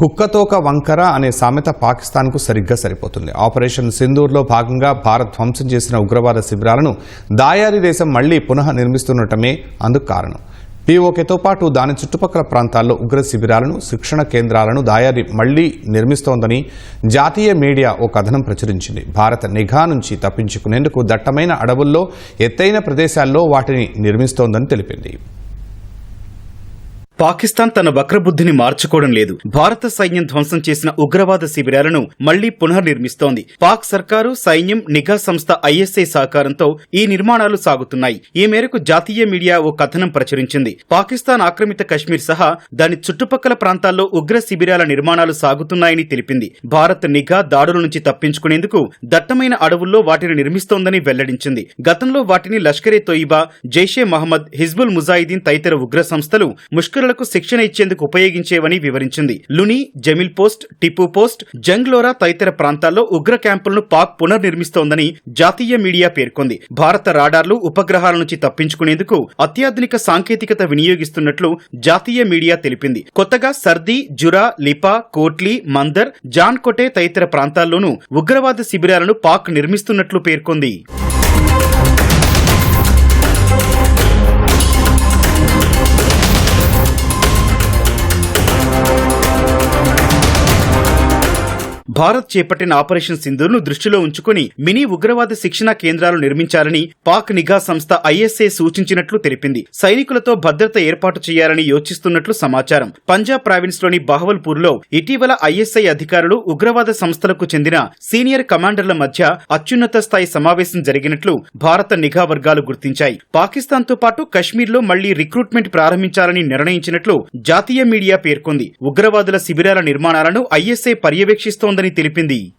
కుక్కతోక వంకర అనే సామెత పాకిస్తాన్కు సరిగ్గా సరిపోతుంది. ఆపరేషన్ సింధూర్లో భాగంగా భారత్ ధ్వంసం చేసిన ఉగ్రవాద శిబిరాలను దాయాది దేశం మళ్ళీ పునః నిర్మిస్తుండటమే అందుకు కారణం. పీఓకేతో పాటు దాని చుట్టుపక్కల ప్రాంతాల్లో ఉగ్ర శిబిరాలను శిక్షణ కేంద్రాలను దాయాది మళ్ళీ నిర్మిస్తోందని జాతీయ మీడియా ఓ కథనం ప్రచురించింది. భారత నిఘా నుంచి తప్పించుకునేందుకు దట్టమైన అడవుల్లో ఎత్తైన ప్రదేశాల్లో వాటిని నిర్మిస్తోందని తెలిపింది. పాకిస్తాన్ తన వక్రబుద్ధిని మార్చుకోవడం లేదు. భారత సైన్యం ధ్వంసం చేసిన ఉగ్రవాద శిబిరాలను మళ్ళీ పునర్నిర్మిస్తోంది. పాక్ సర్కారు సైన్యం నిఘా సంస్థ ఐఎస్ఐ సహకారంతో ఈ నిర్మాణాలు సాగుతున్నాయి. ఈ మేరకు జాతీయ మీడియా ఓ కథనం ప్రచురించింది. పాకిస్తాన్ ఆక్రమిత కశ్మీర్ సహా దాని చుట్టుపక్కల ప్రాంతాల్లో ఉగ్ర శిబిరాల నిర్మాణాలు సాగుతున్నాయని తెలిపింది. భారత్ నిఘా దాడుల నుంచి తప్పించుకునేందుకు దట్టమైన అడవుల్లో వాటిని నిర్మిస్తోందని వెల్లడించింది. గతంలో వాటిని లష్కరే తోయిబా జైషే మహమ్మద్ హిజ్బుల్ ముజాయిదీన్ తదితర ఉగ్ర సంస్థలు ముష్కరులకు శిక్షణ ఇచ్చేందుకు ఉపయోగించేవని వివరించింది. లుని జమిల్ పోస్ట్ టిప్పు పోస్ట్ జంగ్లోరా తదితర ప్రాంతాల్లో ఉగ్ర క్యాంపులను పాక్ పునర్నిర్మిస్తోందని జాతీయ మీడియా పేర్కొంది. భారత రాడార్లు ఉపగ్రహాల నుంచి తప్పించుకునేందుకు అత్యాధునిక సాంకేతికత వినియోగిస్తున్నట్లు జాతీయ మీడియా తెలిపింది. కొత్తగా సర్ది జురా లిపా కోట్లీ మందర్ జాన్కొటే తదితర ప్రాంతాల్లోనూ ఉగ్రవాద శిబిరాలను పాక్ నిర్మిస్తున్నట్లు పేర్కొంది. భారత్ చేపట్టిన ఆపరేషన్ సింధూర్ను దృష్టిలో ఉంచుకుని మినీ ఉగ్రవాద శిక్షణా కేంద్రాలు నిర్మించాలని పాక్ నిఘా సంస్థ ఐఎస్ఏ సూచించినట్లు తెలిపింది. సైనికులతో భద్రత ఏర్పాటు చేయాలని యోచిస్తున్నట్లు సమాచారం. పంజాబ్ ప్రావిన్స్లోని బహవల్పూర్లో ఇటీవల ఐఎస్ఐ అధికారులు ఉగ్రవాద సంస్థలకు చెందిన సీనియర్ కమాండర్ల మధ్య అత్యున్నత స్థాయి సమావేశం జరిగినట్లు భారత నిఘా వర్గాలు గుర్తించాయి. పాకిస్తాన్తో పాటు కశ్మీర్లో మళ్ళీ రిక్రూట్మెంట్ ప్రారంభించాలని నిర్ణయించినట్లు జాతీయ మీడియా పేర్కొంది. ఉగ్రవాదుల శిబిరాల నిర్మాణాలను ఐఎస్ఐ పర్యవేక్షిస్తోందని తెలిపింది